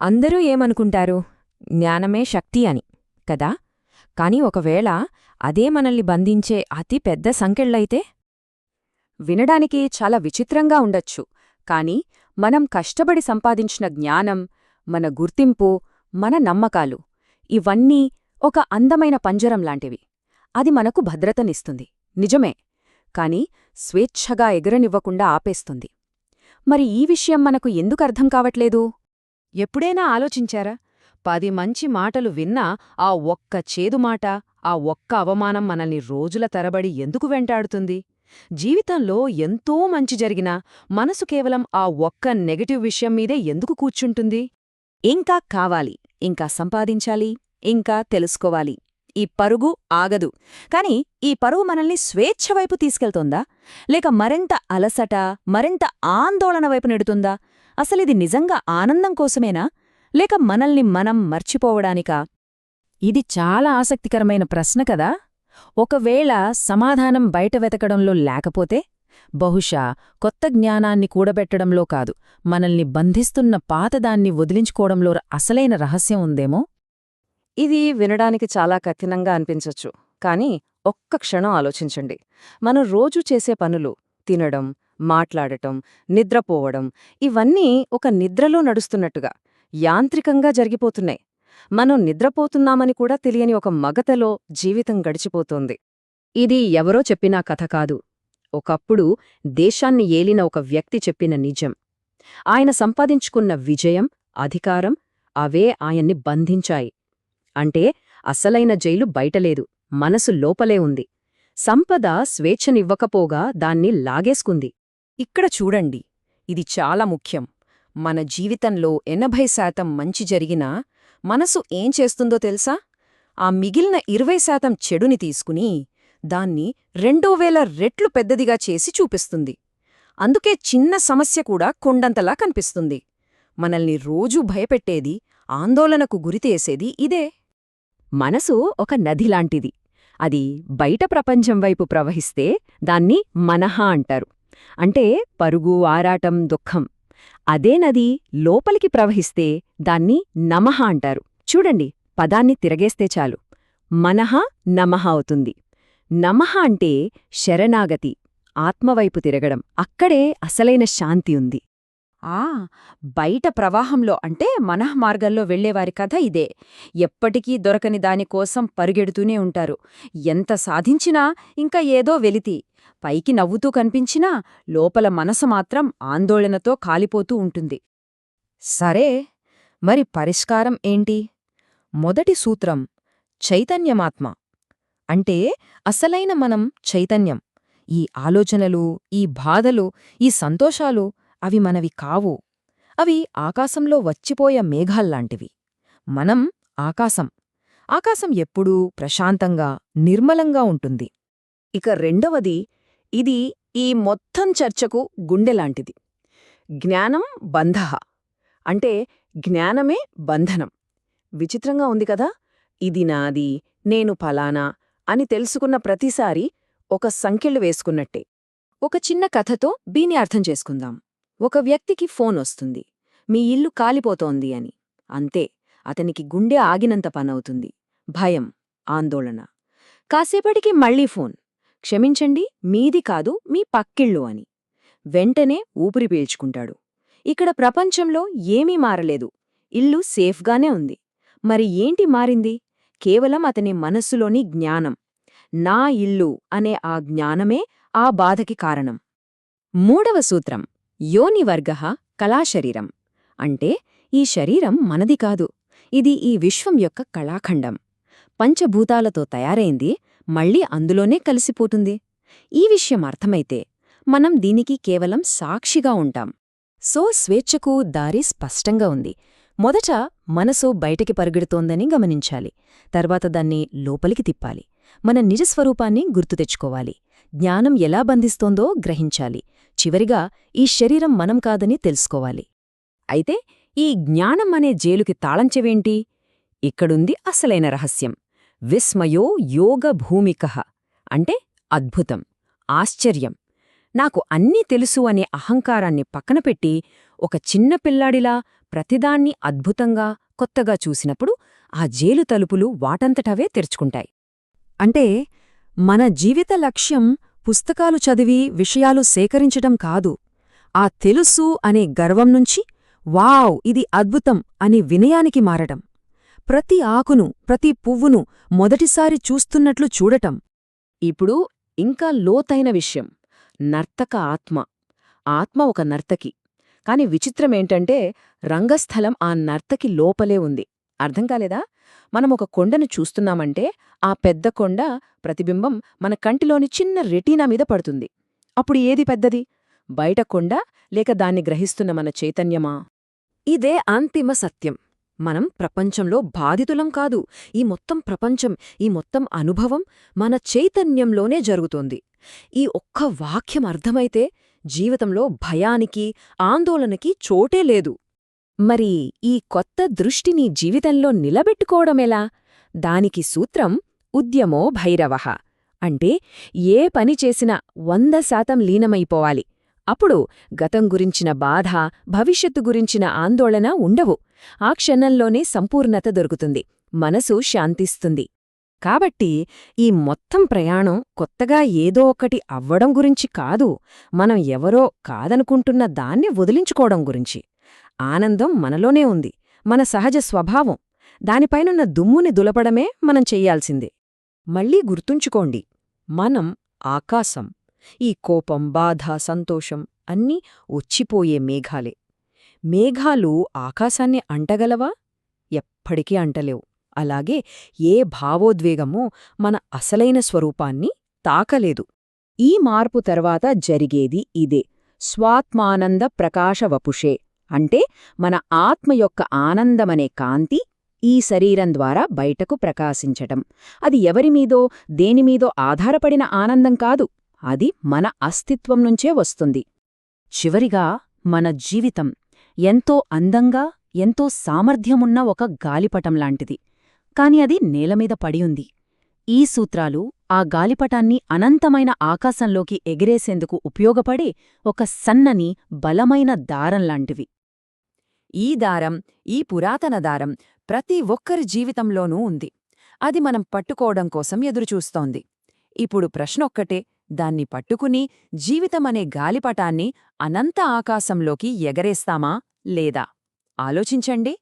అందరూ ఏమనుకుంటారు? జ్ఞానమే శక్తి అని కదా? కాని ఒకవేళ అదే మనల్ని బంధించే అతి పెద్ద సంకెళ్ళైతే? వినడానికి చాలా విచిత్రంగా ఉండొచ్చు కాని మనం కష్టపడి సంపాదించిన జ్ఞానం మన గుర్తింపు మన నమ్మకాలు ఇవన్నీ ఒక అందమైన పంజరం లాంటివి. అది మనకు భద్రతనిస్తుంది నిజమే కాని స్వేచ్ఛగా ఎగరనివ్వకుండా ఆపేస్తుంది. మరి ఈ విషయం మనకు ఎందుకు అర్థం కావట్లేదు? ఎప్పుడైనా ఆలోచించారా? పది మంచి మాటలు విన్నా ఆ ఒక్క చేదు మాట ఆ ఒక్క అవమానం మనల్ని రోజుల తరబడి ఎందుకు వెంటాడుతుంది? జీవితంలో ఎంతో మంచి జరిగినా మనసు కేవలం ఆ ఒక్క నెగటివ్ విషయం మీదే ఎందుకు కూర్చుంటుంది? ఇంకా కావాలి ఇంకా సంపాదించాలి ఇంకా తెలుసుకోవాలి. ఈ పరుగు ఆగదు. కాని ఈ పరుగు మనల్ని స్వేచ్ఛ వైపు తీసుకెళ్తోందా? లేక మరింత అలసట మరింత ఆందోళన వైపు నెడుతుందా? అసలిది నిజంగా ఆనందం కోసమేనా? లేక మనల్ని మనం మర్చిపోవడానికా? ఇది చాలా ఆసక్తికరమైన ప్రశ్న కదా. ఒకవేళ సమాధానం బయట వెతకడంలో లేకపోతే బహుశా కొత్త జ్ఞానాన్ని కూడబెట్టడంలో కాదు మనల్ని బంధిస్తున్న పాతదాన్ని వదిలించుకోవడంలో అసలైన రహస్యం ఉందేమో? ఇది వినడానికి చాలా కఠినంగా అనిపించొచ్చు కానీ ఒక్క క్షణం ఆలోచించండి. మనం రోజూ చేసే పనులు తినడం మాట్లాడటం నిద్రపోవడం ఇవన్నీ ఒక నిద్రలో నడుస్తున్నట్టుగా యాంత్రికంగా జరిగిపోతున్నాయి. మనం నిద్రపోతున్నామని కూడా తెలియని ఒక మగతలో జీవితం గడిచిపోతోంది. ఇది ఎవరో చెప్పిన కథ కాదు. ఒకప్పుడు దేశాన్ని ఏలిన ఒక వ్యక్తి చెప్పిన నిజం. ఆయన సంపాదించుకున్న విజయం అధికారం అవే ఆయన్ని బంధించాయి. అంటే అసలైన జైలు బయటలేదు మనసు లోపలే ఉంది. సంపద స్వేచ్ఛనివ్వకపోగా దాన్ని లాగేసుకుంది. ఇక్కడ చూడండి ఇది చాలా ముఖ్యం. మన జీవితంలో ఎనభై శాతం మంచి జరిగినా మనసు ఏం చేస్తుందో తెలుసా? ఆ మిగిలిన ఇరవై శాతం చెడుని తీసుకుని దాన్ని రెండో వేల రెట్లు పెద్దదిగా చేసి చూపిస్తుంది. అందుకే చిన్న సమస్య కూడా కొండంతలా కనిపిస్తుంది. మనల్ని రోజూ భయపెట్టేది ఆందోళనకు గురితేసేది ఇదే. మనసు ఒక నదిలాంటిది అది బయట ప్రపంచం వైపు ప్రవహిస్తే దాన్ని మనహ అంటారు. అంటే పరుగు ఆరాటం దుఃఖం. అదే నది లోపలికి ప్రవహిస్తే దాన్ని నమః అంటారు. చూడండి పదాన్ని తిరగేస్తే చాలు. మనహ నమః అవుతుంది. నమః అంటే శరణాగతి ఆత్మవైపు తిరగడం. అక్కడే అసలైన శాంతి ఉంది. ఆ బయట ప్రవాహంలో అంటే మనఃమార్గంలో వెళ్ళేవారి కథ ఇదే. ఎప్పటికీ దొరకని దానికోసం పరుగెడుతూనే ఉంటారు. ఎంత సాధించినా ఇంకా ఏదో వెలితి. పైకి నవ్వుతూ కనిపించినా లోపల మనసు మాత్రం ఆందోళనతో కాలిపోతూ ఉంటుంది. సరే మరి పరిష్కారం ఏంటి? మొదటి సూత్రం చైతన్యమాత్మ. అంటే అసలైన మనం చైతన్యం. ఈ ఆలోచనలు ఈ బాధలు ఈ సంతోషాలు అవి మనవి కావు. అవి ఆకాశంలో వచ్చిపోయే మేఘాల్లాంటివి. మనం ఆకాశం. ఆకాశం ఎప్పుడూ ప్రశాంతంగా నిర్మలంగా ఉంటుంది. ఇక రెండవది ఇది ఈ మొత్తం చర్చకు గుండెలాంటిది. జ్ఞానం బంధ. అంటే జ్ఞానమే బంధనం. విచిత్రంగా ఉంది కదా? ఇది నాది నేను ఫలానా అని తెలుసుకున్న ప్రతిసారి ఒక సంఖ్యలు వేసుకున్నట్టే. ఒక చిన్న కథతో దీని అర్థం చేసుకుందాం. ఒక వ్యక్తికి ఫోన్ వస్తుంది. మీ ఇల్లు కాలిపోతోంది అని. అంతే అతనికి గుండె ఆగినంత పనవుతుంది. భయం ఆందోళన. కాసేపటికి మళ్ళీ ఫోన్. క్షమించండి మీది కాదు మీ పక్కిళ్ళు అని. వెంటనే ఊపిరి పీల్చుకుంటాడు. ఇక్కడ ప్రపంచంలో ఏమీ మారలేదు. ఇల్లు సేఫ్గానే ఉంది. మరి ఏంటి మారింది? కేవలం అతని మనస్సులోని జ్ఞానం. నా ఇల్లు అనే ఆ జ్ఞానమే ఆ బాధకి కారణం. మూడవ సూత్రం యోనివర్గ కళాశరీరం. అంటే ఈ శరీరం మనది కాదు. ఇది ఈ విశ్వం యొక్క కళాఖండం. పంచభూతాలతో తయారైంది మళ్ళీ అందులోనే కలిసిపోతుంది. ఈ విషయం అర్థమైతే మనం దీనికి కేవలం సాక్షిగా ఉంటాం. సో స్వేచ్ఛకు దారి స్పష్టంగా ఉంది. మొదట మనసు బయటికి పరుగెడుతోందని గమనించాలి. తర్వాత దాన్ని లోపలికి తిప్పాలి. మన నిజస్వరూపాన్ని గుర్తు తెచ్చుకోవాలి. జ్ఞానం ఎలా బంధిస్తోందో గ్రహించాలి. చివరిగా ఈ శరీరం మనం కాదని తెలుసుకోవాలి. అయితే ఈ జ్ఞానం అనే జైలుకి తాళంచెవేంటి ఇక్కడుంది అసలైన రహస్యం. విస్మయో యోగ భూమిక. అంటే అద్భుతం ఆశ్చర్యం. నాకు అన్నీ తెలుసు అనే అహంకారాన్ని పక్కనపెట్టి ఒక చిన్న పిల్లాడిలా ప్రతిదాన్ని అద్భుతంగా కొత్తగా చూసినప్పుడు ఆ జైలు తలుపులు వాటంతటవే తెరుచుకుంటాయి. అంటే మన జీవిత లక్ష్యం పుస్తకాలు చదివి విషయాలు సేకరించటం కాదు. ఆ తెలుసు అనే గర్వం నుంచి వావ్ ఇది అద్భుతం అని వినయానికి మారటం ప్రతి ఆకును ప్రతి పువ్వును మొదటిసారి చూస్తున్నట్లు చూడటం. ఇప్పుడు ఇంకా లోతైన విషయం. నర్తక ఆత్మ. ఆత్మ ఒక నర్తకి. కాని విచిత్రమేంటంటే రంగస్థలం ఆ నర్తకి లోపలే ఉంది. అర్థం కాలేదా? మనం ఒక కొండను చూస్తున్నామంటే ఆ పెద్ద కొండ ప్రతిబింబం మన కంటిలోని చిన్న రెటీనా మీద పడుతుంది. అప్పుడు ఏది పెద్దది? బయట కొండ లేక దాన్ని గ్రహిస్తున్న మన చైతన్యమా? ఇదే అంతిమ సత్యం. మనం ప్రపంచంలో బాధితులం కాదు. ఈ మొత్తం ప్రపంచం ఈ మొత్తం అనుభవం మన చైతన్యంలోనే జరుగుతోంది. ఈ ఒక్క వాక్యం అర్థమైతే జీవితంలో భయానికి ఆందోళనకి చోటే లేదు. మరి ఈ కొత్త దృష్టిని జీవితంలో నిలబెట్టుకోవడమెలా దానికి సూత్రం ఉద్యమో భైరవః. అంటే ఏ పని చేసినా వంద శాతం లీనమైపోవాలి. అప్పుడు గతం గురించిన బాధ భవిష్యత్తు గురించిన ఆందోళన ఉండవు. ఆ క్షణంలోనే సంపూర్ణత దొరుకుతుంది. మనసు శాంతిస్తుంది. కాబట్టి ఈ మొత్తం ప్రయాణం కొత్తగా ఏదో ఒకటి అవ్వడం గురించి కాదు మనం ఎవరో కాదనుకుంటున్న దాన్ని వదిలించుకోవడం గురించి. ఆనందం మనలోనే ఉంది. మన సహజ స్వభావం. దానిపైనున్న దుమ్ముని దులపడమే మనం చెయ్యాల్సిందే మళ్ళీ గుర్తుంచుకోండి మనం ఆకాశం. ఈ కోపం బాధ సంతోషం అన్నీ వచ్చిపోయే మేఘాలే. మేఘాలు ఆకాశాన్ని అంటగలవా? ఎప్పటికీ అంటలేవు. అలాగే ఏ భావోద్వేగమూ మన అసలైన స్వరూపాన్ని తాకలేదు. ఈ మార్పు తర్వాత జరిగేది ఇదే. స్వాత్మానంద ప్రకాశవపుషే అంటే మన ఆత్మ యొక్క ఆనందమనే కాంతి ఈ శరీరం ద్వారా బయటకు ప్రకాశించటం. అది ఎవరిమీదో దేనిమీదో ఆధారపడిన ఆనందం కాదు. అది మన అస్తిత్వం నుంచే వస్తుంది. చివరిగా మన జీవితం ఎంతో అందంగా ఎంతో సామర్థ్యమున్న ఒక గాలిపటం లాంటిది. కాని అది నేలమీద పడియుంది. ఈ సూత్రాలు ఆ గాలిపటాన్ని అనంతమైన ఆకాశంలోకి ఎగిరేసేందుకు ఉపయోగపడే ఒక సన్నని బలమైన దారంలాంటివి ఈ దారం ఈ పురాతన దారం ప్రతి ఒక్కరి జీవితంలోనూ ఉంది. అది మనం పట్టుకోవడం కోసం ఎదురుచూస్తోంది. ఇప్పుడు ప్రశ్నొక్కటే దాన్ని పట్టుకుని జీవితమనే గాలిపటాన్ని అనంత ఆకాశంలోకి ఎగరేస్తామా లేదా? ఆలోచించండి.